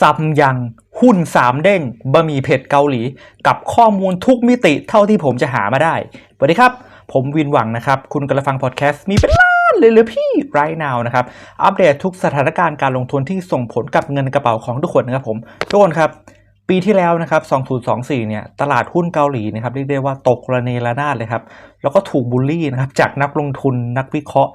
ซัมยังหุ้นสามเด้งบะหมี่เผ็ดเกาหลี กับข้อมูลทุกมิติเท่าที่ผมจะหามาได้สวัสดีครับ ผมวินหวังนะครับ คุณกำลังฟังพอดแคสต์มีเป็นล้านเลยหรือพี่ไรนาวนะครับ อัปเดตทุกสถานการณ์การลงทุนที่ส่งผลกับเงินกระเป๋าของทุกคนนะครับผม ทุกคนครับ ปีที่แล้วนะครับ 2024 เนี่ย ตลาดหุ้นเกาหลีนะครับ เรียกได้ว่าตกระเนระนาดเลยครับ แล้วก็ถูกบูลลี่นะครับ จากนักลงทุนนักวิเคราะห์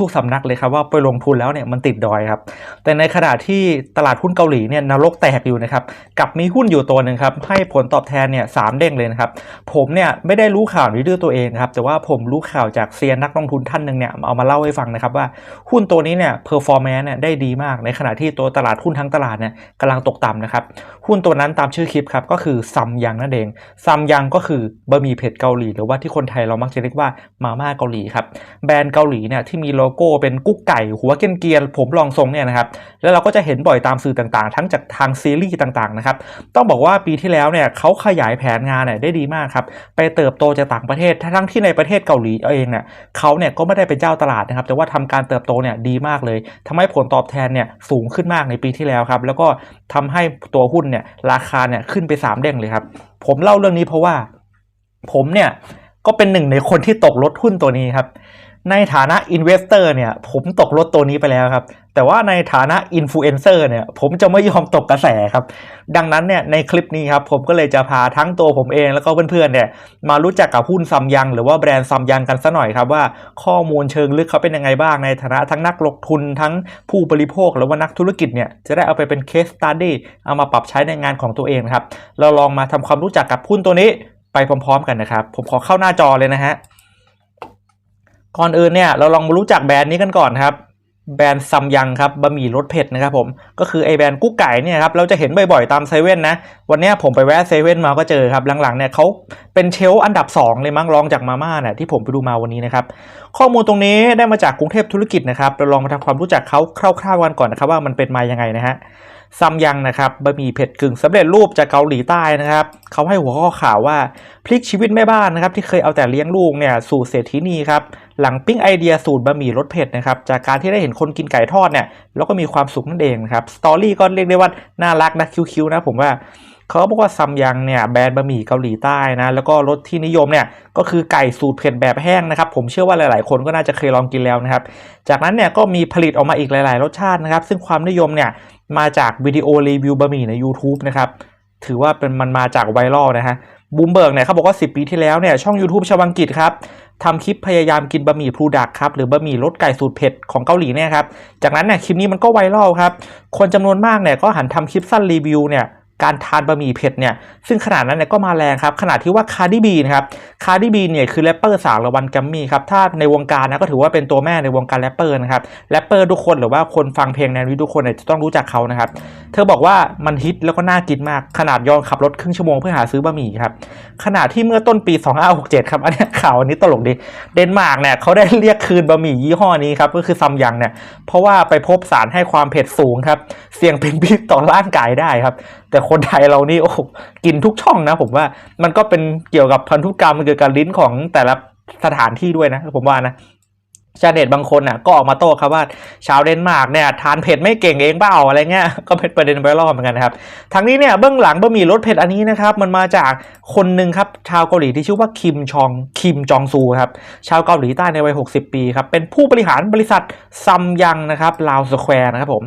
ทุกๆสำนักเลยครับว่าไปลงทุนแล้วเนี่ยมันติดดอยครับ แต่ในขณะที่ตลาดหุ้นเกาหลีเนี่ยนรกแตกอยู่นะครับ กับมีหุ้นอยู่ตัวหนึ่งครับ ให้ผลตอบแทนเนี่ยสามเด้งเลยนะครับ ผมเนี่ยไม่ได้รู้ข่าวนี้ด้วยตัวเองครับ แต่ว่าผมรู้ข่าวจากเซียนนักลงทุนท่านหนึ่งเนี่ยเอามาเล่าให้ฟังนะครับว่าหุ้นตัวนี้เนี่ยเพอร์ฟอร์แมนซ์เนี่ยได้ดีมาก ในขณะที่ตัวตลาดหุ้นทั้งตลาดเนี่ยกำลังตกต่ำนะครับ หุ้นตัวนั้นตามชื่อคลิปครับก็คือซัมยังนั่นเองซัมยังก็คือบะหมี่เผ็ดเกาหลี หรือว่าที่คนไทยเรามักจะเรียกว่ามาม่าเกาหลีครับแบรนด์เกาหลีเนี่ยที่มีโลโก้เป็นกุ๊กไก่หัวเกรียนผมลองทรงเนี่ยนะครับแล้วเราก็จะเห็นบ่อยตามสื่อต่างๆ ทั้งจากทางซีรีส์ต่างๆนะครับต้องบอกว่าปีที่แล้วเนี่ยเขาขยายแผนงานเนี่ยได้ดีมากครับไปเติบโตจากต่างประเทศทั้งที่ในประเทศเกาหลีเองเนี่ยเขาเนี่ยก็ไม่ได้เป็นเจ้าตลาดนะครับแต่ว่าทำการเติบโตเนี่ยดีมากเลยทำให้ผลตอบแทนเนี่ยสูงขึ้นมากในปีที่แล้วครับแล้วก็ทำให้ตัวหุ้นเนี่ยราคาเนี่ยขึ้นไปสามเด้งเลยครับ ผมเล่าเรื่องนี้เพราะว่า ผมเนี่ยก็เป็นหนึ่งในคนที่ตกรถหุ้นตัวนี้ครับ ในฐานะอินเวสเตอร์เนี่ย ผมตกรถตัวนี้ไปแล้วครับ แต่ว่าในฐานะอินฟลูเอนเซอร์เนี่ยผมจะไม่ยอมตกกระแสครับ ดังนั้นเนี่ยในคลิปนี้ครับผมก็เลยจะพาทั้งตัวผมเองแล้วก็เพื่อนๆเนี่ยมารู้จักกับหุ้นซัมยัง หรือว่าแบรนด์ซัมยังกันสัหน่อยครับว่าข้อมูลเชิงลึกเขาเป็นยังไงบ้างในฐานะทั้งนักลงทุนทั้งผู้บริโภคหรือว่านักธุรกิจเนี่ยจะได้เอาไปเป็นเคสตั d ดี้เอามาปรับใช้ในงานของตัวเองนะครับเราลองมาทำความรู้จักกับหุ้นตัวนี้ไปพร้อม ๆ กันนะครับ ผมขอเข้าหน้าจอเลยนะฮะก่อนอื่นเนี่ยเราลองมารู้จักแบรนด์นี้กันก่อนครับ แบรนด์ซัมยังครับบะหมี่รสเผ็ดนะครับผมก็คือไอแบรนด์กุ๊กไก่เนี่ยครับเราจะเห็นบ่อยๆตามเซเว่นนะวันนี้ผมไปแวะเซเว่นมาก็เจอครับหลังๆเนี่ยเขาเป็นเชลฟ์อันดับ 2 เลยมั้งรองจากมาม่าเนี่ยที่ผมไปดูมาวันนี้นะครับข้อมูลตรงนี้ได้มาจากกรุงเทพธุรกิจนะครับเราลองมาทำความรู้จักเขาคร่าวๆกันก่อนนะครับว่ามันเป็นมายังไงนะฮะซัมยังนะครับบะหมี่เผ็ดกึ่งสำเร็จรูปจากเกาหลีใต้นะครับเขาให้หัวข้อข่าวว่าพลิกชีวิตแม่บ้านนะครับที่เคยเอาแต่เลี้ยงลูกเนี่ยสู่เศรษฐีนีครับ หลังปิ้งไอเดียสูตรบะหมี่รสเผ็ดนะครับจากการที่ได้เห็นคนกินไก่ทอดเนี่ยแล้วก็มีความสุขนั่นเองนะครับสตอรี่ก็เรียกได้ว่าน่ารักนะคิ้วๆนะผมว่าเขาบอกว่าซัมยังเนี่ยแบรนด์บะหมี่เกาหลีใต้นะแล้วก็รสที่นิยมเนี่ยก็คือไก่สูตรเผ็ดแบบแห้งนะครับผมเชื่อว่าหลาย ๆ คนก็น่าจะเคยลองกินแล้วนะครับจากนั้นเนี่ยก็มีผลิตออกมาอีกหลาย ๆ รสชาตินะครับซึ่งความนิยมเนี่ยมาจากวิดีโอรีวิวบะหมี่ใน YouTube นะครับถือว่าเป็นมันมาจากไวรัลนะฮะบูมเบิร์กเนี่ยเขาบอกว่า 10 ปีที่แล้วเนี่ยช่อง YouTube ชาวอังกฤษครับ ทำคลิปพยายามกินบะหมี่พลูดักครับหรือบะหมี่รสไก่สูตรเผ็ดของเกาหลีเนี่ยครับจากนั้นเนี่ยคลิปนี้มันก็ไวรัลครับคนจำนวนมากเนี่ยก็หันทำคลิปสั้นรีวิวเนี่ย การทานบะหมี่เผ็ดเนี่ยซึ่งขนาดนั้นเนี่ยก็มาแรงครับขนาดที่ว่าคาร์ดิบีนะครับคาร์ดิบีเนี่ยคือแรปเปอร์สาวรางวัลแกรมมี่ครับถ้าในวงการนะก็ถือว่าเป็นตัวแม่ในวงการแรปเปอร์นะครับแรปเปอร์ทุกคนหรือว่าคนฟังเพลงแนวนี้ทุกคนเนี่ยจะต้องรู้จักเขานะครับเธอบอกว่ามันฮิตแล้วก็น่ากินมากขนาดยอมขับรถครึ่งชั่วโมงเพื่อหาซื้อบะหมี่ครับขณะที่เมื่อต้นปี 2567 ครับอันนี้ข่าวอันนี้ตลกดีเดนมาร์กเนี่ยเขาได้เรียกคืนบะหมี่ยี่ห้อนี้ครับก็คือซัมยังเนี่ยเพราะว่าไปพบสารให้ความเผ็ดสูงครับเสี่ยงเป็นพิษต่อร่างกายได้ครับแต่คนไทยเรานี่โอ้กินทุกช่องนะ ผมว่ามันก็เป็นเกี่ยวกับพันธุกรรมเกี่ยวกับลิ้นของแต่ละสถานที่ด้วยนะ ผมว่านะ ชาวเน็ตบางคนน่ะก็ออกมาโต้ครับว่าชาวเดนมาร์กเนี่ยทานเผ็ดไม่เก่งเองเปล่าอะไรเงี้ยก็เป็นประเด็นไวรัลเหมือนกันนะครับทั้งนี้เนี่ยเบื้องหลังบะหมี่รสเผ็ดอันนี้นะครับมันมาจากคนหนึ่งครับชาวเกาหลีที่ชื่อว่าคิมชองคิมจองซูครับชาวเกาหลีใต้ในวัย 60 ปีครับเป็นผู้บริหารบริษัทซัมยังนะครับลาวสแควร์นะครับผม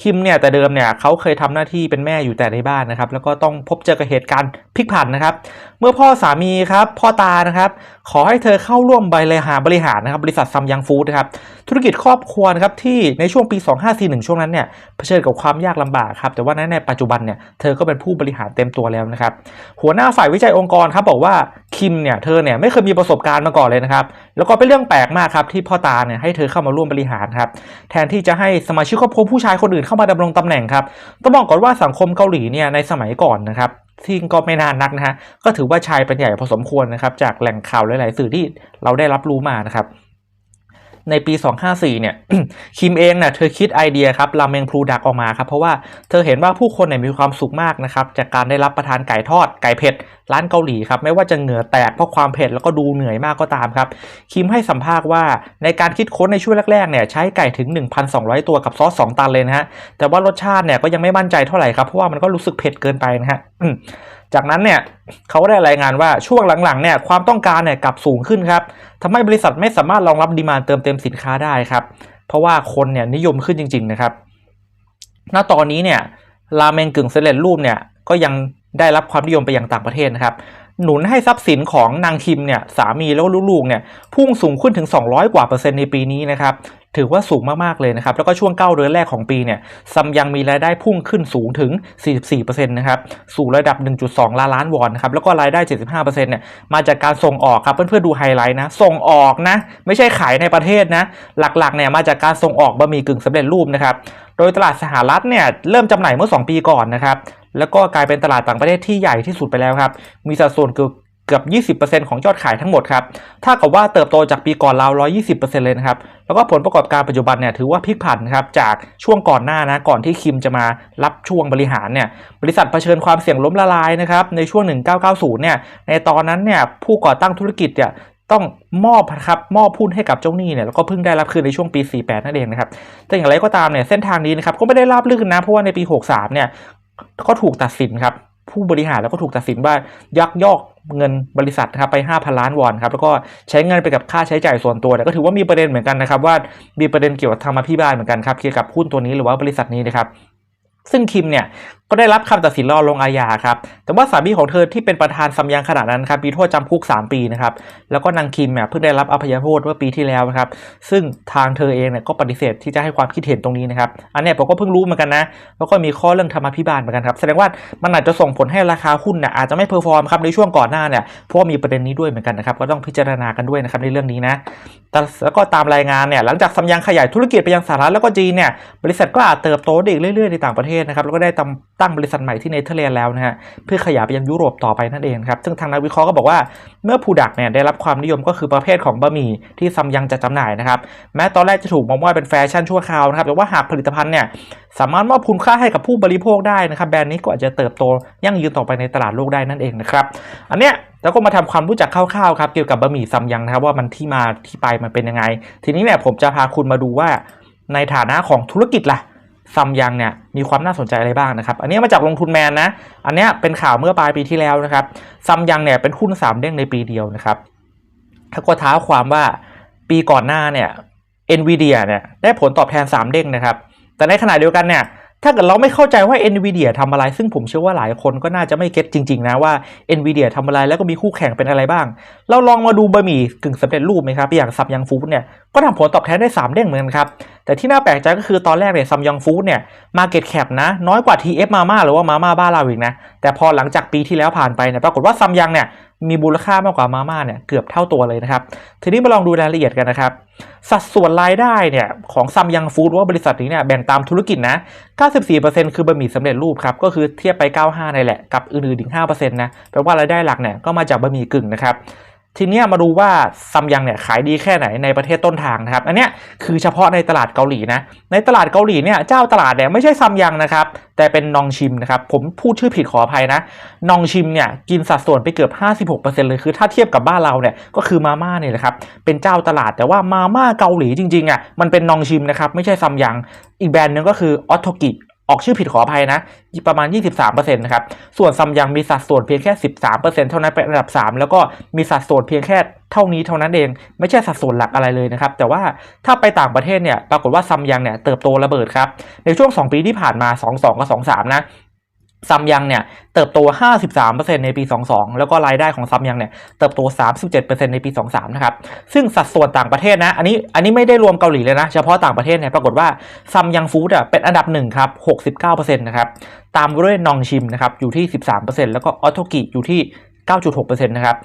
คิมเนี่ยแต่เดิมเนี่ยเขาเคยทำหน้าที่เป็นแม่อยู่แต่ในบ้านนะครับแล้วก็ต้องพบเจอกับเหตุการณ์พลิกผันนะครับเมื่อพ่อสามีครับพ่อตานะครับขอให้เธอเข้าร่วมบริหารบริหารนะครับบริษัทซัมยังฟูดนะครับธุรกิจครอบครัวนะครับที่ในช่วงปี 2541 ช่วงนั้นเนี่ยเผชิญกับความยากลำบากครับแต่ว่าในปัจจุบันเนี่ยเธอก็เป็นผู้บริหารเต็มตัวแล้วนะครับหัวหน้าฝ่ายวิจัยองค์กรครับบอกว่าคิมเนี่ยเธอเนี่ยไม่เคยมีประสบการณ์มาก่อนเลยนะครับแล้วก็เป็นเรื่องแปลกมากครับที่พ่อตาเนี่ยให้เธอเข้ามาร่วมบริหารครับแทนที่จะให้สมาชิกครอบครัวผู้ชายคนอื่นเข้ามาดำรงตำแหน่งครับต้องบอกก่อนว่าสังคมเกาหลีเนี่ยในสมัยก่อนนะครับที่ก็ไม่นานนักนะฮะก็ถือว่าชายเป็นใหญ่พอสมควรนะครับจากแหล่งข่าวหลาย ๆ สื่อที่เราได้รับรู้มานะครับ ในปี 254 เนี่ย คิมเองเนี่ยเธอคิดไอเดียครับราเมงพลูดักออกมาครับ เพราะว่าเธอเห็นว่าผู้คนเนี่ยมีความสุขมากนะครับ จากการได้รับประทานไก่ทอดไก่เผ็ด ร้านเกาหลีครับ ไม่ว่าจะเหงื่อแตกเพราะความเผ็ดแล้วก็ดูเหนื่อยมากก็ตามครับ คิมให้สัมภาษณ์ว่าในการคิดค้นในช่วงแรกๆเนี่ยใช้ไก่ถึง 1,200 ตัวกับซอส 2 ตันเลยนะฮะแต่ว่ารสชาติเนี่ยก็ยังไม่มั่นใจเท่าไหร่ครับเพราะว่ามันก็รู้สึกเผ็ดเกินไปนะฮะ จากนั้นเนี่ยเขาได้รายงานว่าช่วงหลังๆเนี่ยความต้องการเนี่ยกลับสูงขึ้นครับทำให้บริษัทไม่สามารถรองรับดีมานเติมเต็มสินค้าได้ครับ เพราะว่าคนเนี่ยนิยมขึ้นจริง ๆนะครับ ณตอนนี้เนี่ยราเมงกึ่งสำเร็จรูปเนี่ยก็ยังได้รับความนิยมไปอย่างต่างประเทศนะครับ หนุนให้ทรัพย์สินของนางคิมเนี่ยสามีแล้วก็ลูกๆเนี่ยพุ่งสูงขึ้นถึง 200 กว่าเปอร์เซ็นต์ในปีนี้นะครับ ถือว่าสูงมากๆเลยนะครับ แล้วก็ช่วง 9 เดือนแรกของปีเนี่ยซัมยังมีรายได้พุ่งขึ้นสูงถึง 44%นะครับ สู่ระดับ 1.2 ล้านล้านวอนนะครับ แล้วก็รายได้ 75%เนี่ย มาจากการส่งออกครับ เพื่อนๆดูไฮไลท์นะ ส่งออกนะ ไม่ใช่ขายในประเทศนะ หลักๆ เนี่ย มาจากการส่งออกบะหมี่กึ่งสำเร็จรูปนะครับ โดยตลาดสหรัฐเนี่ย เริ่มจำหน่ายเมื่อ 2 ปีก่อนนะครับ แล้วก็กลายเป็นตลาดต่างประเทศที่ใหญ่ที่สุดไปแล้วครับ มีสัดส่วนเกือบ เกือบ 20%ของยอดขายทั้งหมดครับถ้ากับว่าเติบโตจากปีก่อนราว 120%เลยนะครับ แล้วก็ผลประกอบการปัจจุบันเนี่ยถือว่าพลิกผันครับจากช่วงก่อนหน้านะก่อนที่คิมจะมารับช่วงบริหารเนี่ยบริษัทเผชิญความเสี่ยงล้มละลายนะครับในช่วง 1990 เนี่ยในตอนนั้นเนี่ยผู้ก่อตั้งธุรกิจเนี่ยต้องมอบครับมอบหุ้นให้กับเจ้าหนี้เนี่ยแล้วก็เพิ่งได้รับคืนในช่วงปี 48 นั่นเองนะครับแต่อย่างไรก็ตามเนี่ยเส้นทางนี้นะครับก็ไม่ได้ราบรื่นนะเพราะว่าในปี 63 เนี่ยก็ถูกตัดสินครับ ผู้บริหารแล้วก็ถูกตัดสินว่ายักยอกเงินบริษัทนะครับไป 5,000 ล้านวอนครับแล้วก็ใช้เงินไปกับค่าใช้จ่ายส่วนตัวเนี่ยก็ถือว่ามีประเด็นเหมือนกันนะครับ ว่ามีประเด็นเกี่ยวกับธรรมพิบาลเหมือนกันครับเกี่ยวกับหุ้นตัวนี้หรือว่าบริษัทนี้นะครับซึ่งคิมเนี่ย ก็ได้รับคำตัดสินรอลงอาญาครับ แต่ว่าสามีของเธอที่เป็นประธานซัมยังขณะนั้นครับมีโทษจำคุก 3 ปีนะครับ แล้วก็นางคิมเนี่ยเพิ่งได้รับอภัยโทษเมื่อปีที่แล้วนะครับ ซึ่งทางเธอเองเนี่ยก็ปฏิเสธที่จะให้ความคิดเห็นตรงนี้นะครับ อันนี้ผมก็เพิ่งรู้เหมือนกันนะ แล้วก็มีข้อเรื่องธรรมพิบาลเหมือนกันครับ แสดงว่ามันอาจจะส่งผลให้ราคาหุ้นเนี่ยอาจจะไม่เพอร์ฟอร์มครับในช่วงก่อนหน้าเนี่ย เพราะว่ามีประเด็นนี้ด้วยเหมือนกันนะครับ ก็ต้องพิจารณากันด้วยนะครับในเรื่องนี้นะแต่แล้วก็ตามรายงานเนี่ยหลังจากซัมยังขยายธุรกิจไปยังสหรัฐแล้วก็จีนเนี่ยบริษัทก็อาจเติบโตได้อีกเรื่อยๆในต่างประเทศนะครับแล้วก็ได้ตั้ั้งบริษัทใหม่ที่เนเธอร์แลนด์แล้วนะฮะเพื่อขยายไปยังยุโรปต่อไปนั่นเองครับซึ่งทางนักวิเคราะห์ก็บอกว่าเมื่อผู้ดักเนี่ยได้รับความนิยมก็คือประเภทของบะหมี่ที่ซัมยังจะจำหน่ายนะครับแม้ตอนแรกจะถูกมองว่าเป็นแฟชั่นชั่วคราวนะครับแต่ว่าหากผลิตภัณฑ์เนี่ยสามารถมอบคุณค่าให้กับผู้บริโภคได้นะครับแบรนด์นี้ก็อาจจะเติบโตยั่งยืนต่อไปในตลาดโลกได้นั่นเองนะครับอันเนี้ยแล้วก็มาทำความรู้จักคร่าวๆครับเกี่ยวกับบะหมี่ซัมยังนะครับว่ามันที่มาที่ไปมันเป็นยังไง ทีนี้เนี่ยผมจะพาคุณมาดูว่าในฐานะของธุรกิจล่ะ ซัมยังเนี่ยมีความน่าสนใจอะไรบ้างนะครับ อันนี้มาจากลงทุนแมนนะ อันนี้เป็นข่าวเมื่อปลายปีที่แล้วนะครับซัมยังเนี่ยเป็นหุ้นสามเด้งในปีเดียวนะครับถ้าก็ท้าความว่าปีก่อนหน้าเนี่ยเอ็นวีเนี่ยได้ผลตอบแทน 3 เด้งนะครับ แต่ในขณะเดียวกันเนี่ย ถ้าเกิดเราไม่เข้าใจว่า NVIDIA ทำอะไร ซึ่งผมเชื่อว่าหลายคนก็น่าจะไม่เก็ตจริง ๆ นะว่า NVIDIA ทำอะไรแล้วก็มีคู่แข่งเป็นอะไรบ้าง เราลองมาดูบะหมี่กึ่งสำเร็จรูปไหมครับ อย่างซัมยังฟู้ดเนี่ยก็ทำผลตอบแทนได้ 3 เด้งเหมือนกันครับ แต่ที่น่าแปลกใจก็คือตอนแรกเนี่ยซัมยังฟู้ดเนี่ยมาเก็ตแคปนะ น้อยกว่า TF มาม่าหรือว่ามาม่าบ้านเราอีกนะแต่พอหลังจากปีที่แล้วผ่านไปเนี่ยปรากฏว่าซัมยังเนี่ย มีมูลค่ามากกว่ามาม่าเนี่ยเกือบเท่าตัวเลยนะครับ ทีนี้มาลองดูรายละเอียดกันนะครับ สัดส่วนรายได้เนี่ยของซัมยังฟู้ดว่าบริษัทนี้เนี่ยแบ่งตามธุรกิจนะ 94%คือบะหมี่สำเร็จรูปครับ ก็คือเทียบไป 95ในแหละ กับอื่นๆอีก5%นะ แปลว่ารายได้หลักเนี่ยก็มาจากบะหมี่กึ่งนะครับ ทีนี้มาดูว่าซัมยังเนี่ยขายดีแค่ไหนในประเทศต้นทางนะครับ อันเนี้ยคือเฉพาะในตลาดเกาหลีนะ ในตลาดเกาหลีเนี่ยเจ้าตลาดเนี่ยไม่ใช่ซัมยังนะครับ แต่เป็นนองชิมนะครับ ผมพูดชื่อผิดขออภัยนะ นองชิมเนี่ยกินสัดส่วนไปเกือบ 56%เลยคือถ้าเทียบกับบ้านเราเนี่ยก็คือมาม่าเนี่ยแหละครับเป็นเจ้าตลาดแต่ว่ามาม่าเกาหลีจริงๆอะมันเป็นนองชิมนะครับไม่ใช่ซัมยัง อีกแบรนด์หนึงก็คือออโตกิ ออกชื่อผิดขออภัยนะ ประมาณ 23%นะครับ ส่วนซัมยังมีสัดส่วนเพียงแค่ 13%เท่านั้นเป็นอันดับ 3 แล้วก็มีสัดส่วนเพียงแค่เท่านี้เท่านั้นเอง ไม่ใช่สัดส่วนหลักอะไรเลยนะครับ แต่ว่าถ้าไปต่างประเทศเนี่ย ปรากฏว่าซัมยังเนี่ยเติบโตระเบิดครับ ในช่วง 2 ปีที่ผ่านมา 22 กับ 23 นะ ซัมยังเนี่ยเติบโต 53%ในปี 22 แล้วก็รายได้ของซัมยังเนี่ยเติบโต 37%ในปี 23 นะครับ ซึ่งสัดส่วนต่างประเทศนะ อันนี้ อันนี้ไม่ได้รวมเกาหลีเลยนะ เฉพาะต่างประเทศเนี่ย ปรากฏว่าซัมยังฟู้ดอะเป็นอันดับหนึ่งครับ 69%นะครับ ตามด้วยนองชิมนะครับ อยู่ที่ 13%แล้วก็ออโตกิอยู่ที่ 9.6%นะครับ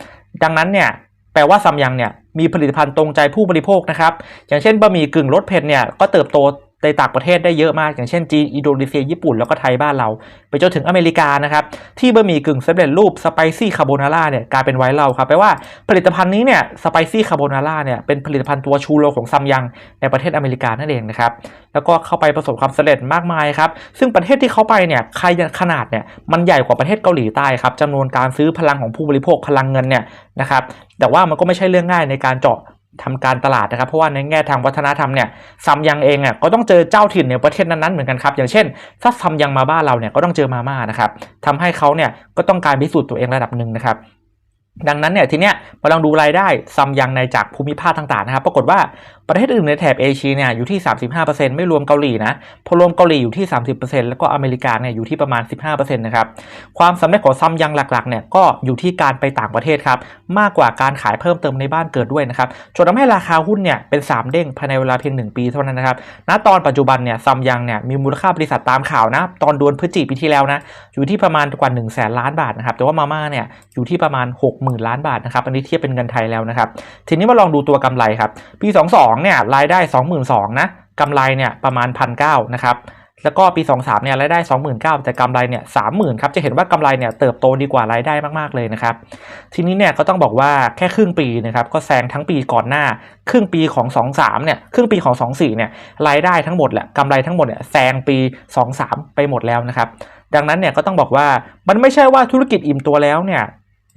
ดังนั้นเนี่ย แปลว่าซัมยังเนี่ย มีผลิตภัณฑ์ตรงใจผู้บริโภคนะครับ อย่างเช่นบะหมี่กึ่งรสเผ็ดเนี่ย ก็เติบโต ในต่างประเทศได้เยอะมาก อย่างเช่นจีน อินโดนีเซีย ญี่ปุ่น แล้วก็ไทยบ้านเรา ไปจนถึงอเมริกานะครับ ที่บะหมี่กึ่งสำเร็จรูปสไปซี่คาโบนาร่าเนี่ยกลายเป็นไวรัลครับแปลว่าผลิตภัณฑ์นี้เนี่ยสไปซี่คาโบนาร่าเนี่ยเป็นผลิตภัณฑ์ตัวชูโรงของซัมยังในประเทศอเมริกานั่นเองนะครับแล้วก็เข้าไปประสบความสำเร็จมากมายครับซึ่งประเทศที่เขาไปเนี่ยใครขนาดเนี่ยมันใหญ่กว่าประเทศเกาหลีใต้ครับจำนวนการซื้อพลังของผู้บริโภคพลังเงินเนี่ยนะครับแต่ว่ามันก็ไม่ใช่เรื่องง่ายในการเจาะ ทำการตลาดนะครับ เพราะว่าในแง่ทางวัฒนธรรมเนี่ยซัมยังเองอะก็ต้องเจอเจ้าถิ่นในประเทศนั้นๆเหมือนกันครับ อย่างเช่น ถ้าซัมยังมาบ้านเราเนี่ยก็ต้องเจอมาม่านะครับทำให้เขาเนี่ยก็ต้องการพิสูจน์ตัวเองระดับหนึ่งนะครับดังนั้นเนี่ยทีเนี้ยมาลองดูรายได้ซัมยังในจากภูมิภาคต่างๆนะครับ ปรากฏว่า ประเทศอื่นในแถบเอเชียเนี่ยอยู่ที่ 35%ไม่รวมเกาหลีนะพอรวมเกาหลีอยู่ที่ 30%แล้วก็อเมริกาเนี่ยอยู่ที่ประมาณ 15%นะครับความสำเร็จของซัมยังหลักๆเนี่ยก็อยู่ที่การไปต่างประเทศครับมากกว่าการขายเพิ่มเติมในบ้านเกิดด้วยนะครับจนทำให้ราคาหุ้นเนี่ยเป็น 3 เด้งภายในเวลาเพียง 1 ปีเท่านั้นนะครับณตอนปัจจุบันเนี่ยซัมยังเนี่ยมีมูลค่าบริษัทตามข่าวนะตอนดวนพฤศจิกปีที่แล้วนะอยู่ที่ประมาณกว่า1 0 0 0 0แสนล้านบาทนะครับแต่ว่ามาม่าเนี่ยอยู่ที่ประมาณ 60,000 ล้านบาทนะครับอันนี้เทียบเป็นเงินไทยแล้วนะครับทีนี้มาลองดูตัวกำไรครับปี 22เนี่ยรายได้ 22,000นะกำไรเนี่ยประมาณ 1,900นะครับแล้วก็ปี 23เนี่ยรายได้ 29,000แต่กำไรเนี่ย30,000ครับจะเห็นว่ากำไรเนี่ยเติบโตดีกว่ารายได้มากๆเลยนะครับทีนี้เนี่ยก็ต้องบอกว่าแค่ครึ่งปีนะครับก็แซงทั้งปีก่อนหน้า ครึ่งปีของ 23เนี่ยครึ่งปีของ 24เนี่ยรายได้ทั้งหมดแหละกำไรทั้งหมดเนี่ยแซงปี 23 ไปหมดแล้วนะครับดังนั้นเนี่ยก็ต้องบอกว่ามันไม่ใช่ว่าธุรกิจอิ่มตัวแล้วเนี่ย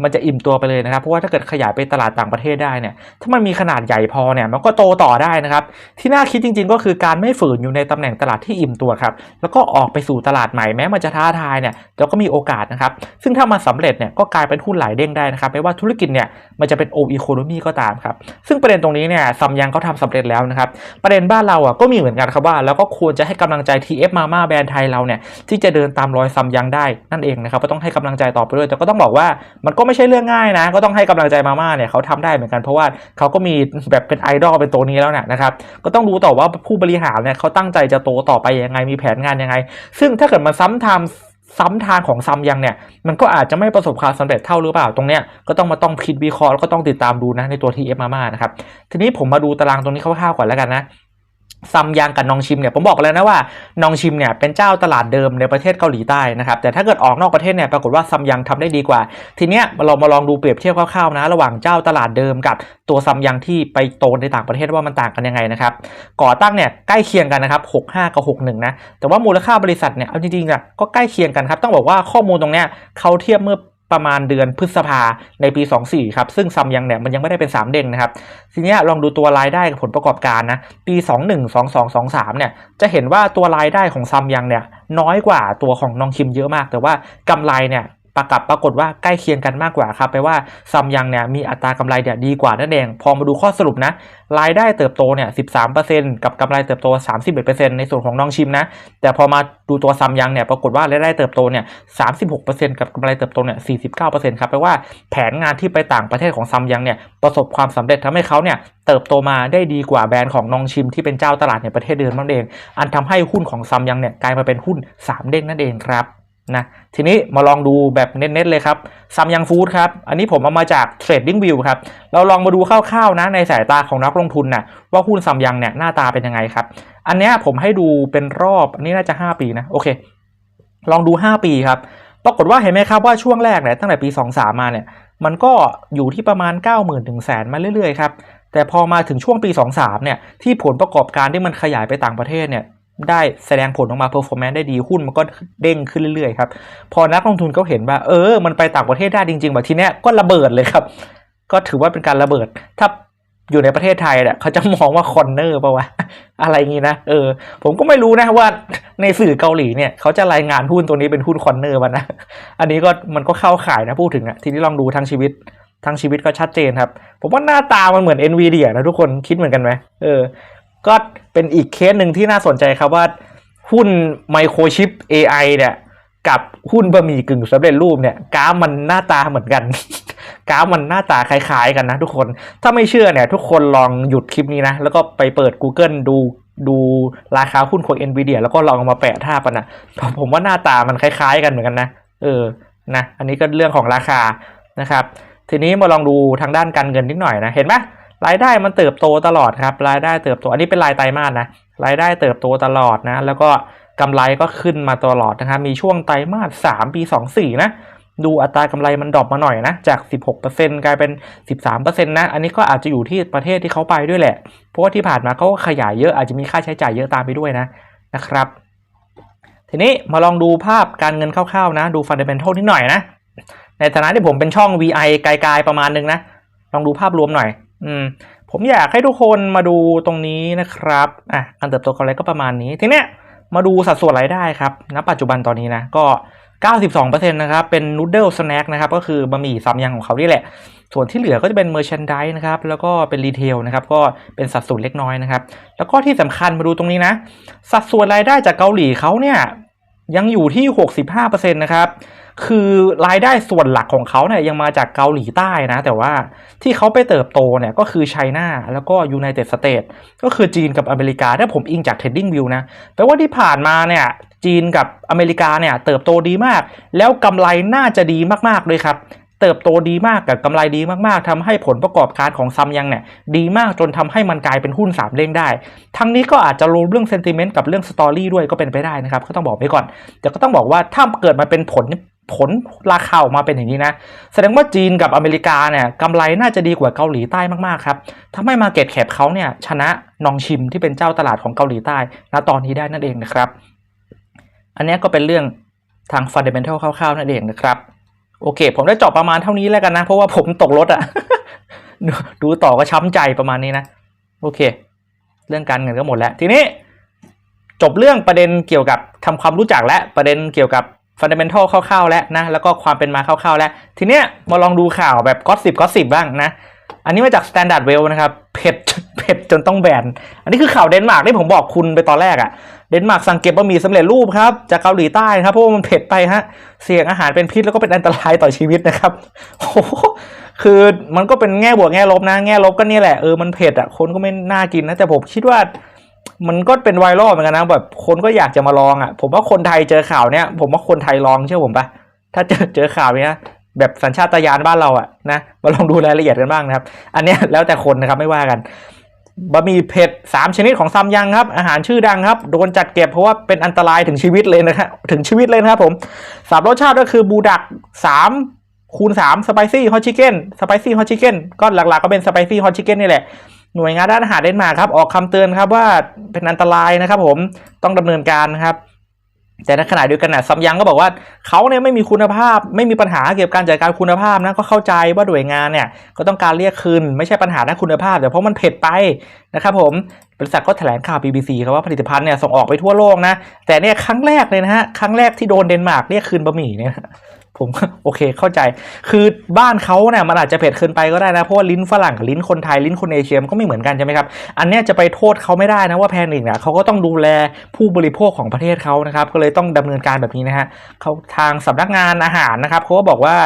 มันจะอิ่มตัวไปเลยนะครับ เพราะว่าถ้าเกิดขยายไปตลาดต่างประเทศได้เนี่ย ถ้ามันมีขนาดใหญ่พอเนี่ย มันก็โตต่อได้นะครับ ที่น่าคิดจริง ๆ ก็คือการไม่ฝืนอยู่ในตำแหน่งตลาดที่อิ่มตัวครับ แล้วก็ออกไปสู่ตลาดใหม่แม้มันจะท้าทายเนี่ยเราก็มีโอกาสนะครับ ซึ่งถ้ามันสาเร็จเนี่ยก็กลายเป็นหุ้นหลายเด้งได้นะครับ ไม่ว่าธุรกิจเนี่ยมันจะเป็นโออีโคโนมีก็ตามครับ ซึ่งประเด็นตรงนี้เนี่ยซัมยังเขาทำสำเร็จแล้วนะครับ ประเด็นบ้านเราอะก็มีเหมือนกันครับว่า แล้วก็ควรจะให้กำลังใจ TF มาม่าแบรนด์ไทยเราเนี่ยที่จะเดินตามรอยซัมยังได้นั่นเองนะครับก็ต้องให้กำลังใจต่อไปด้วยแต่ก็ต้องบอกว่ามันก็ไไม่ใช่เรื่องง่ายนะ ก็ต้องให้กำลังใจมาม่าเนี่ยเขาทำได้เหมือนกันเพราะว่าเขาก็มีแบบเป็นไอดอลเป็นตัวนี้แล้วเนี่ยนะครับก็ต้องรู้ต่อว่าผู้บริหารเนี่ยเขาตั้งใจจะโตต่อไปยังไงมีแผนงานยังไง ซึ่งถ้าเกิดมันซ้ำทำซ้ำทางของซัมยังเนี่ยมันก็อาจจะไม่ประสบความสำเร็จเท่าหรือเปล่าตรงเนี้ยก็ต้องมาต้องคิดวิเคราะห์แล้วก็ต้องติดตามดูนะในตัว TF มาม่านะครับทีนี้ผมมาดูตารางตรงนี้คร่าวๆก่อนแล้วกันนะ ซัมยังกับนองชิมเนี่ยผมบอกแล้วนะว่านองชิมเนี่ยเป็นเจ้าตลาดเดิมในประเทศเกาหลีใต้นะครับแต่ถ้าเกิดออกนอกประเทศเนี่ยปรากฏว่าซัมยังทำได้ดีกว่า ทีเนี้ยเรามาลองดูเปรียบเทียบคร่าวๆนะ ระหว่างเจ้าตลาดเดิมกับตัวซัมยังที่ไปโตในต่างประเทศว่ามันต่างกันยังไงนะครับก่อตั้งเนี่ยใกล้เคียงกันนะครับ65 กับ 61 นะแต่ว่ามูลค่าบริษัทเนี่ยเอาจริงๆอะก็ใกล้เคียงกันครับต้องบอกว่าข้อมูลตรงเนี้ยเขาเทียบเมื่อ ประมาณเดือนพฤษภาในปี 24 ครับ ซึ่งซัมยังเนี่ยมันยังไม่ได้เป็น 3 เด้งนะครับ ทีนี้ลองดูตัวรายได้กับผลประกอบการนะ ปี 21 22 23 เนี่ย จะเห็นว่าตัวรายได้ของซัมยังเนี่ยน้อยกว่าตัวของน้องคิมเยอะมาก แต่ว่ากำไรเนี่ย ประกับปรากฏว่าใกล้เคียงกันมากกว่าครับแปลว่าซัมยังเนี่ยมีอัตรากำไรเนี่ยดีกว่านั่นเอง พอมาดูข้อสรุปนะรายได้เติบโตเนี่ย 13%กับกำไรเติบโต 31%ในส่วนของน้องชิมนะ แต่พอมาดูตัวซัมยังเนี่ยปรากฏว่ารายได้เติบโตเนี่ย 36%กับกำไรเติบโตเนี่ย 49%ครับแปลว่าแผนงานที่ไปต่างประเทศของซัมยังเนี่ยประสบความสำเร็จทำให้เขาเนี่ยเติบโตมาได้ดีกว่าแบรนด์ของน้องชิมที่เป็นเจ้าตลาดในประเทศเดิมนั่นเอง อันทำให้หุ้นของซัมยังเนี่ยกลายมาเป็นหุ้น 3 เด้งนั่นเองครับ นะทีนี้มาลองดูแบบเน้นๆเลยครับซัมยังฟู้ดครับ อันนี้ผมเอามาจาก Trading View ครับ เราลองมาดูคร่าวๆนะในสายตาของนักลงทุนนะ่ะว่าหุ้นซัมยังเนี่ยหน้าตาเป็นยังไงครับ อันนี้ผมให้ดูเป็นรอบ อันนี้น่าจะ 5 ปีนะ โอเค ลองดู 5 ปีครับ ปรากฏว่าเห็นไหมครับว่าช่วงแรกเนี่ยตั้งแต่ปี 23 มาเนี่ย มันก็อยู่ที่ประมาณ 90,000ถึงแสนมาเรื่อยๆครับแต่พอมาถึงช่วงปี 23เนี่ยที่ผลประกอบการที่มันขยายไปต่างประเทศเนี่ย ได้แสดงผลออกมาเพอร์ฟอร์แมนซ์ได้ดีหุ้นมันก็เด้งขึ้นเรื่อยๆครับ พอนักลงทุนเขาเห็นว่า เออ มันไปต่างประเทศได้จริงๆแบบทีเนี้ยก็ระเบิดเลยครับ ก็ถือว่าเป็นการระเบิด ถ้าอยู่ในประเทศไทยเนี่ยเขาจะมองว่าคอนเนอร์ป่าวะอะไรงี้นะเออ ผมก็ไม่รู้นะว่าในสื่อเกาหลีเนี่ยเขาจะรายงานหุ้นตัวนี้เป็นหุ้นคอนเนอร์ป่ะนะอันนี้ก็มันก็เข้าข่ายนะพูดถึงอะทีนี้ลองดูทั้งชีวิตทั้งชีวิตก็ชัดเจนครับ ผมว่าหน้าตามันเหมือน NVIDIA นะทุกคนคิดเหมือนกันไหมเออ ก็เป็นอีกเคสหนึ่งที่น่าสนใจครับว่าหุ้นไมโครชิป AI เนี่ยกับหุ้นบะหมี่กึ่งสำเร็จรูปเนี่ยกราฟมันหน้าตาเหมือนกัน กราฟมันหน้าตาคล้ายๆกันนะทุกคน ถ้าไม่เชื่อเนี่ย ทุกคนลองหยุดคลิปนี้นะ แล้วก็ไปเปิด Google ดูดูราคาหุ้นของ NVIDIA แล้วก็ลองเอามาแปะท่ากันนะผมว่าหน้าตามันคล้ายๆ กันเหมือนกันนะ เออนะอันนี้ก็เรื่องของราคานะครับ ทีนี้มาลองดูทางด้านการเงินนิดหน่อยนะ เห็นไหม รายได้มันเติบโตตลอดครับ รายได้เติบโต อันนี้เป็นรายไตรมาสนะ รายได้เติบโตตลอดนะ แล้วก็กำไรก็ขึ้นมาตลอดนะครับ มีช่วงไตรมาส3ปี 24 นะ ดูอัตรากำไรมันดรอปมาหน่อยนะ จาก 16%กลายเป็น 13%นะ อันนี้ก็อาจจะอยู่ที่ประเทศที่เขาไปด้วยแหละ เพราะว่าที่ผ่านมาเขาก็ขยายเยอะ อาจจะมีค่าใช้จ่ายเยอะตามไปด้วยนะ นะครับ ทีนี้มาลองดูภาพการเงินคร่าวๆนะ ดูฟันเดเมนทัลนิดหน่อยนะ ในฐานะที่ผมเป็นช่อง VI ไกลๆประมาณนึงนะ ลองดูภาพรวมหน่อย อืมผมอยากให้ทุกคนมาดูตรงนี้นะครับอะการเติบโตของอะไรก็ประมาณนี้ ทีเนี้ยมาดูสัดส่วนรายได้ครับณปัจจุบันตอนนี้นะก็ 92%นะครับเป็นนูดเดิลสแน็คนะครับก็คือบะหมี่ซัมยังของเขานี่แหละ ส่วนที่เหลือก็จะเป็นเมอร์ชันดินะครับแล้วก็เป็นรีเทลนะครับก็เป็นสัดส่วนเล็กน้อยนะครับ แล้วก็ที่สำคัญมาดูตรงนี้นะ สัดส่วนรายได้จากเกาหลีเขาเนี่ยยังอยู่ที่ 65%นะครับ คือรายได้ส่วนหลักของเขาเนี่ยยังมาจากเกาหลีใต้นะ แต่ว่าที่เขาไปเติบโตเนี่ยก็คือไชน่าแล้วก็ยูไนเต็ดสเตทก็คือจีนกับอเมริกา ถ้าผมอิงจาก Trading View นะแปลว่าที่ผ่านมาเนี่ยจีนกับอเมริกาเนี่ยเติบโตดีมาก แล้วกำไรน่าจะดีมากๆเลยครับ เติบโตดีมากกับกำไรดีมากๆทำให้ผลประกอบการของซัมยังเนี่ยดีมากจนทำให้มันกลายเป็นหุ้นสามเด้งได้ ทั้งนี้ก็อาจจะรวมเรื่องเซนติเมนต์กับเรื่องสตอรี่ด้วยก็เป็นไปได้นะครับก็ต้องบอกไว้ก่อนแต่ก็ต้องบอกว่าถ้าเกิดมาเป็นผล ผลราคาออกมาเป็นอย่างนี้นะ แสดงว่าจีนกับอเมริกาเนี่ยกำไรน่าจะดีกว่าเกาหลีใต้มากๆครับทำให้มาเก็ตแคปเขาเนี่ยชนะนองชิมที่เป็นเจ้าตลาดของเกาหลีใต้ณตอนนี้ได้นั่นเองนะครับ อันนี้ก็เป็นเรื่องทางฟันเดเมนทัลคร่าวๆนั่นเองนะครับ โอเค ผมได้จบประมาณเท่านี้แล้วกันนะ เพราะว่าผมตกรถอะดูดูต่อก็ช้ำใจประมาณนี้นะ โอเค เรื่องการเงินก็หมดแล้ว ทีนี้จบเรื่องประเด็นเกี่ยวกับทำความรู้จักและประเด็นเกี่ยวกับ ฟันเดเมนทัลคร่าวๆแล้วนะแล้วก็ความเป็นมาคร่าวๆแล้ว ทีเนี้ยมาลองดูข่าวแบบก็สิบก็สิบบ้างนะ อันนี้มาจาก Standard Well นะครับเผ็ดเผ็ดจนต้องแบน อันนี้คือข่าวเดนมาร์กที่ผมบอกคุณไปตอนแรกอะเดนมาร์กสั่งเก็บบะหมี่สำเร็จรูปครับจากเกาหลีใต้ครับเพราะว่ามันเผ็ดไปฮะเสี่ยงอาหารเป็นพิษแล้วก็เป็นอันตรายต่อชีวิตนะครับโอ้โหคือมันก็เป็นแง่บวกแง่ลบนะ แง่ลบก็นี่แหละเออมันเผ็ดอะคนก็ไม่น่ากินนะแต่ผมคิดว่า มันก็เป็นไวรัลเหมือนกันนะแบบคนก็อยากจะมาลองอะ ผมว่าคนไทยเจอข่าวเนี้ยผมว่าคนไทยลองเชื่อผมปะถ้าเจอเจอข่าวเนี้ยแบบสัญชาตญาณบ้านเราอะนะมาลองดูรายละเอียดกันบ้างนะครับ อันเนี้ยแล้วแต่คนนะครับไม่ว่ากันบะหมี่เผ็ดสามชนิดของซัมยังครับ อาหารชื่อดังครับ โดนจัดเก็บเพราะว่าเป็นอันตรายถึงชีวิตเลยนะครับถึงชีวิตเลยนะครับผมสามรสชาติก็คือบูดักสามคูณสามสไปซี่ฮอตชิเก้นสไปซี่ฮอตชิเก้นก็หลักๆก็เป็นสไปซี่ฮอตชิเก้นนี่แหละ หน่วยงานด้านอาหารเดนมาร์กครับออกคำเตือนครับว่าเป็นอันตรายนะครับ ผมต้องดำเนินการครับ แต่ในขณะเดียวกันนะซัมยังก็บอกว่าเขาเนี่ยไม่มีคุณภาพ ไม่มีปัญหาเกี่ยวกับการจัดการคุณภาพนะก็เข้าใจว่าหน่วยงานเนี่ยก็ต้องการเรียกคืนไม่ใช่ปัญหาด้านคุณภาพ แต่เพราะมันเผ็ดไปนะครับผมบริษัทก็แถลงข่าว BBC ครับว่าผลิตภัณฑ์เนี่ยส่งออกไปทั่วโลกนะแต่เนี่ยครั้งแรกเลยนะฮะครั้งแรกที่โดนเดนมาร์กเรียกคืนบะหมี่เนี่ย ผมโอเคเข้าใจ คือบ้านเขาเนี่ยมันอาจจะเผ็ดเกินไปก็ได้นะ เพราะว่าลิ้นฝรั่งกับลิ้นคนไทยลิ้นคนเอเชียมันก็ไม่เหมือนกันใช่ไหมครับ อันนี้จะไปโทษเขาไม่ได้นะว่าแพนิกเนี่ยเขาก็ต้องดูแลผู้บริโภคของประเทศเขานะครับ ก็เลยต้องดำเนินการแบบนี้นะฮะเขาทางสำนักงานอาหารนะครับเขาก็บอกว่า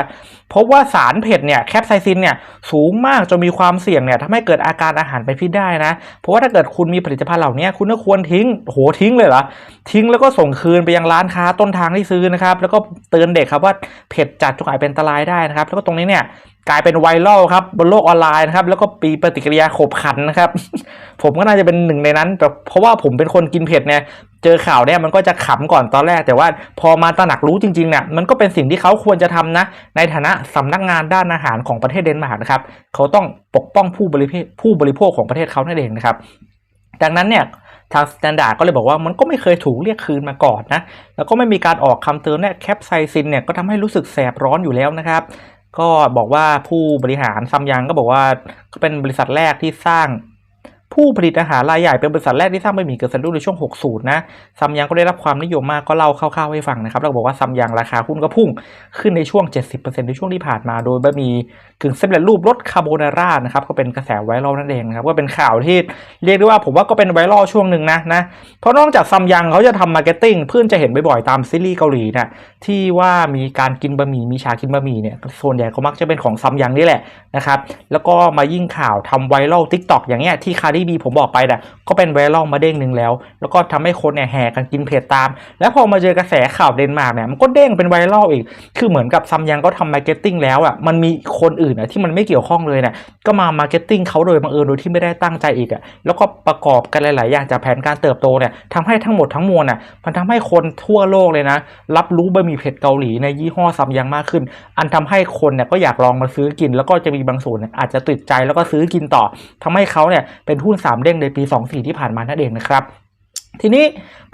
พบว่าสารเผ็ดเนี่ยแคปไซซินเนี่ยสูงมากจนมีความเสี่ยงเนี่ยทำให้เกิดอาการอาหารเป็นพิษได้นะ เพราะว่าถ้าเกิดคุณมีผลิตภัณฑ์เหล่านี้คุณก็ควรทิ้งโหทิ้งเลยเหรอ ทิ้งแล้วก็ส่งคืนไปยังร้านค้าต้นทางที่ซื้อนะครับ แล้วก็เตือนเด็กครับว่าเผ็ดจัดจนอาจเป็นอันตรายได้นะครับ แล้วก็ตรงนี้เนี่ยกลายเป็นไวรัลครับบนโลกออนไลน์นะครับแล้วก็ปีปฏิกิริยาขบขันนะครับ ผมก็น่าจะเป็นหนึ่งในนั้นแต่เพราะว่าผมเป็นคนกินเผ็ดเนี่ย เจอข่าวเนี่ยมันก็จะขำก่อนตอนแรก แต่ว่าพอมาตระหนักรู้จริงๆเนี่ยมันก็เป็นสิ่งที่เขาควรจะทำนะ ในฐานะสำนักงานด้านอาหารของประเทศเดนมาร์กนะครับเขาต้องปกป้องผู้บริผู้บริโภคของประเทศเขานั่นเองนะครับดังนั้นเนี่ยทางสแตนดาร์ดก็เลยบอกว่ามันก็ไม่เคยถูกเรียกคืนมาก่อนนะ แล้วก็ไม่มีการออกคำเตือนเนี่ยแคปไซซินเนี่ยก็ทำให้รู้สึกแสบร้อนอยู่แล้วนะครับ ก็บอกว่าผู้บริหารซัมยังก็บอกว่าก็เป็นบริษัทแรกที่สร้าง ผู้ผลิตอาหารรายใหญ่เป็นบริษัทแรกที่สร้างบะหมี่เกิดสำเร็จรูปในช่วง 60 นะซัมยังก็ได้รับความนิยมมากก็เล่าคร่าวๆให้ฟังนะครับแล้วก็บอกว่าซัมยังราคาหุ้นก็พุ่งขึ้นในช่วง 70%ในช่วงที่ผ่านมา โดยบะหมี่กึ่งสำเร็จรูปรสคาโบนาร่านะครับก็เป็นกระแสไวรัลนั่นเองนะครับก็เป็นข่าวที่เรียกได้ว่าผมว่าก็เป็นไวรัลช่วงหนึ่งนะนะเพราะนอกจากซัมยังเขาจะทำมาร์เก็ตติ้งเพื่อนจะเห็นบ่อยๆตามซีรีส์เกาหลีนะที่ว่ามีการกินบะหมี่มีฉากินบะหมี่เนี่ยส่วนใหญ่ก็มักจะเป็นของซัมยังนี่แหละนะครับแล้วก็มายิ่งข่าวทำไวรัลทิกตอกอย่างเงี้ยที่คาร์ดิบีผมบอกไปนี่ยก็เป็นไวรัลมาเด้งหนึ่งแล้ว แล้วก็ทำให้คนเนี่ยแห่กันกินเผ็ดตาม แล้วพอมาเจอกระแสข่าวเดนมาร์กเนี่ยมันก็เด้งเป็นไวรัลอีก คือเหมือนกับซัมยังก็ทำมาร์เก็ตติ้งแล้วอะมันมีคนอื่นอะที่มันไม่เกี่ยวข้องเลยเนี่ยก็มามาร์เก็ตติ้งเขาโดยบังเอิญโดยที่ไม่ได้ตั้งใจอีกอะแล้วก็ประกอบกันหลาย ๆ อย่างจากแผนการเติบโตเนี่ยทำให้ทั้งหมดทั้งมวลอะมันทำให้คนทั่วโลกเลยนะ รับรู้บะหมี่เผ็ดเกาหลีในยี่ห้อซัมยังมากขึ้น อันทำให้คนเนี่ยก็อยากลองมาซื้อกิน แล้วก็จะมีบางส่วนเนี่ยอาจจะติดใจแล้วก็ซื้อกินต่อทำให้เขาเนี่ยเป็นหุ้นสามเด้งในปี 24 ที่ผ่านมานั่นเองนะครับทีนี้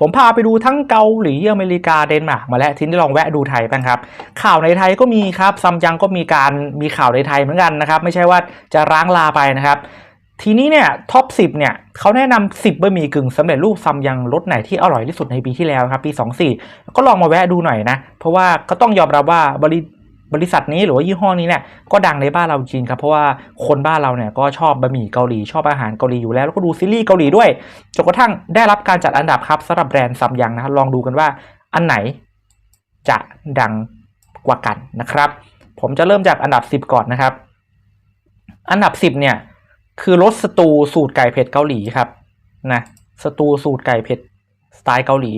ผมพาไปดูทั้งเกาหลีอเมริกาเดนมาร์กมาแล้วทีนี้ลองแวะดูไทยบ้างครับ ข่าวในไทยก็มีครับซัมยังก็มีการมีข่าวในไทยเหมือนกันนะครับ ไม่ใช่ว่าจะร้างลาไปนะครับ ทีนี้เนี่ยท็อป 10 เนี่ยเขาแนะนำ10บะหมี่กึ่งสำเร็จรูปซัมยังรสไหนที่อร่อยที่สุดในปีที่แล้วครับ ปี 24 ก็ลองมาแวะดูหน่อยนะ เพราะว่าก็ต้องยอมรับว่าบริ บริษัทนี้หรือว่ายี่ห้อนี้เนี่ยก็ดังในบ้านเราจริงครับเพราะว่าคนบ้านเราเนี่ยก็ชอบบะหมี่เกาหลีชอบอาหารเกาหลีอยู่แล้วแล้วก็ดูซีรีส์เกาหลีด้วยจนกระทั่งได้รับการจัดอันดับครับสำหรับแบรนด์ซัมยังนะครับลองดูกันว่าอันไหนจะดังกว่ากันนะครับ ผมจะเริ่มจากอันดับ 10 ก่อนนะครับ อันดับ 10 เนี่ยคือรสสตูสูตรไก่เผ็ดเกาหลีครับนะสตูสูตรไก่เผ็ดสไตล์เกาหลี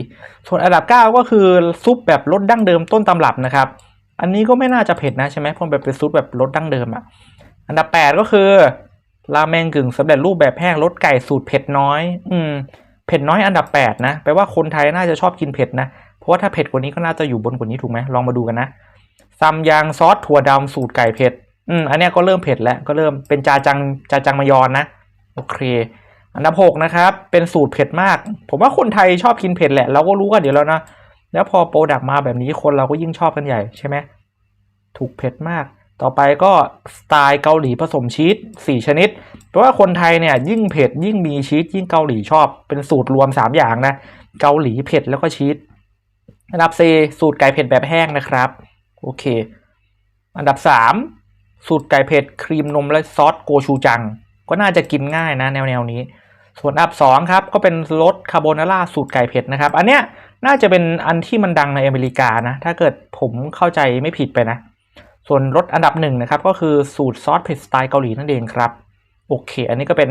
ส่วนอันดับ 9 ก็คือซุปแบบรสดั้งเดิมต้นตำรับนะครับ อันนี้ก็ไม่น่าจะเผ็ดนะใช่ไหมเพราะแบบเป็นซุปแบบรสดั้งเดิมอะอันดับ8ก็คือราเมงกึ่งสำเร็จรูปแบบแห้งรสไก่สูตรเผ็ดน้อย อืม เผ็ดน้อยอันดับ8นะแปลว่าคนไทยน่าจะชอบกินเผ็ดนะ เพราะว่าถ้าเผ็ดกว่านี้ก็น่าจะอยู่บนกว่านี้ถูกไหมลองมาดูกันนะซัมยังซอสถั่วดำสูตรไก่เผ็ด อืม อันนี้ก็เริ่มเผ็ดแล้ว ก็เริ่มเป็นจาจังจาจังมายอนนะ โอเค อันดับหกนะครับ เป็นสูตรเผ็ดมาก ผมว่าคนไทยชอบกินเผ็ดแหละ เราก็รู้กันเดี๋ยวแล้วนะ แล้วพอโปรดักต์มาแบบนี้คนเราก็ยิ่งชอบกันใหญ่ใช่ไหมถูกเผ็ดมาก ต่อไปก็สไตล์เกาหลีผสมชีสสี่ชนิด เพราะว่าคนไทยเนี่ยยิ่งเผ็ดยิ่งมีชีสยิ่งเกาหลีชอบ เป็นสูตรรวมสามอย่างนะ เกาหลีเผ็ดแล้วก็ชีส อันดับ4สูตรไก่เผ็ดแบบแห้งนะครับ โอเค อันดับ 3 สูตรไก่เผ็ดครีมนมและซอสโกชูจัง ก็น่าจะกินง่ายนะแนวแนวนี้ ส่วนอันดับ2ครับก็เป็นรสคาโบนาร่าสูตรไก่เผ็ดนะครับ อันเนี้ยน่าจะเป็นอันที่มันดังในอเมริกานะถ้าเกิดผมเข้าใจไม่ผิดไปนะ ส่วนรสอันดับหนึ่งนะครับก็คือสูตรซอสเผ็ดสไตล์เกาหลีนั่นเองครับโอเค อันนี้ก็เป็น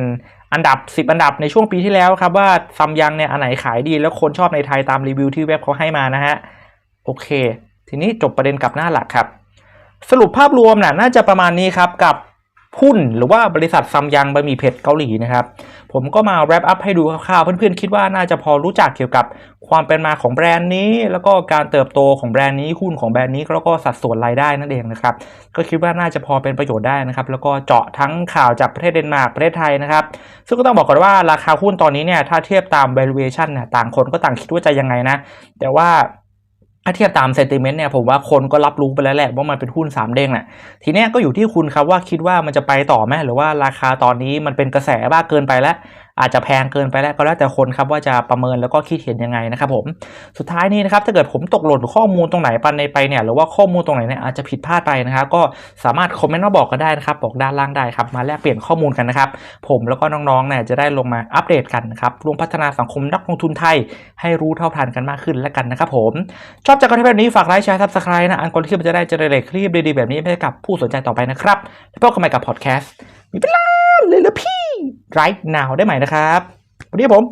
อันดับ 10 อันดับในช่วงปีที่แล้วครับว่าซัมยังเนี่ยอันไหนขายดีแล้วคนชอบในไทยตามรีวิวที่เว็บเขาให้มานะฮะโอเค ทีนี้จบประเด็นกับหน้าหลักครับ สรุปภาพรวมน่ะน่าจะประมาณนี้ครับกับ หุ้นหรือว่าบริษัทซัมยังบะหมี่เผ็ดเกาหลีนะครับผมก็มาแรปอัพให้ดูคร่าวๆ เพื่อนๆ คิดว่าน่าจะพอรู้จักเกี่ยวกับความเป็นมาของแบรนด์นี้ แล้วก็การเติบโตของแบรนด์นี้หุ้นของแบรนด์นี้แล้วก็สัดส่วนรายได้นั่นเองนะครับก็คิดว่าน่าจะพอเป็นประโยชน์ได้นะครับแล้วก็เจาะทั้งข่าวจากประเทศเดนมาร์กประเทศไทยนะครับซึ่งก็ต้องบอกก่อนว่าราคาหุ้นตอนนี้เนี่ยถ้าเทียบตาม valuation เนี่ยต่างคนก็ต่างคิดว่าจะยังไงนะแต่ว่า ถ้าเทียบตามเซนติเมนต์เนี่ยผมว่าคนก็รับรู้ไปแล้วแหละว่ามันเป็นหุ้นสามเด้งแหละทีเนี้ยก็อยู่ที่คุณครับว่าคิดว่ามันจะไปต่อไหมหรือว่าราคาตอนนี้มันเป็นกระแสบ้าเกินไปแล้ว อาจจะแพงเกินไปแล้วก็แล้วแต่คนครับว่าจะประเมินแล้วก็คิดเห็นยังไงนะครับผมสุดท้ายนี้นะครับถ้าเกิดผมตกหล่นข้อมูลตรงไหนไปในไปเนี่ยหรือว่าข้อมูลตรงไหนเนี่ยอาจจะผิดพลาดไปนะครับก็สามารถคอมเมนต์มาบอกกันได้นะครับบอกด้านล่างได้ครับมาแลกเปลี่ยนข้อมูลกันนะครับผมแล้วก็น้องๆเนี่ยจะได้ลงมาอัปเดตกันนะครับร่วมพัฒนาสังคมนักลงทุนไทย ให้รู้เท่าทันกันมากขึ้นแล้วกันนะครับผมชอบจากคอนเทนต์แบบนี้ฝากไลค์แชร์ซับสไครต์นะอันกอริทึมจะได้เจเนเรตคลิปดีๆแบบนี้ให้กับผู้สนใจต่อไปนะครับแล้วพบกันใหม่กับพอดแคสต์มีเป็นล้านเลยละพี่ right now ได้ไหมนะครับวันนี้ผม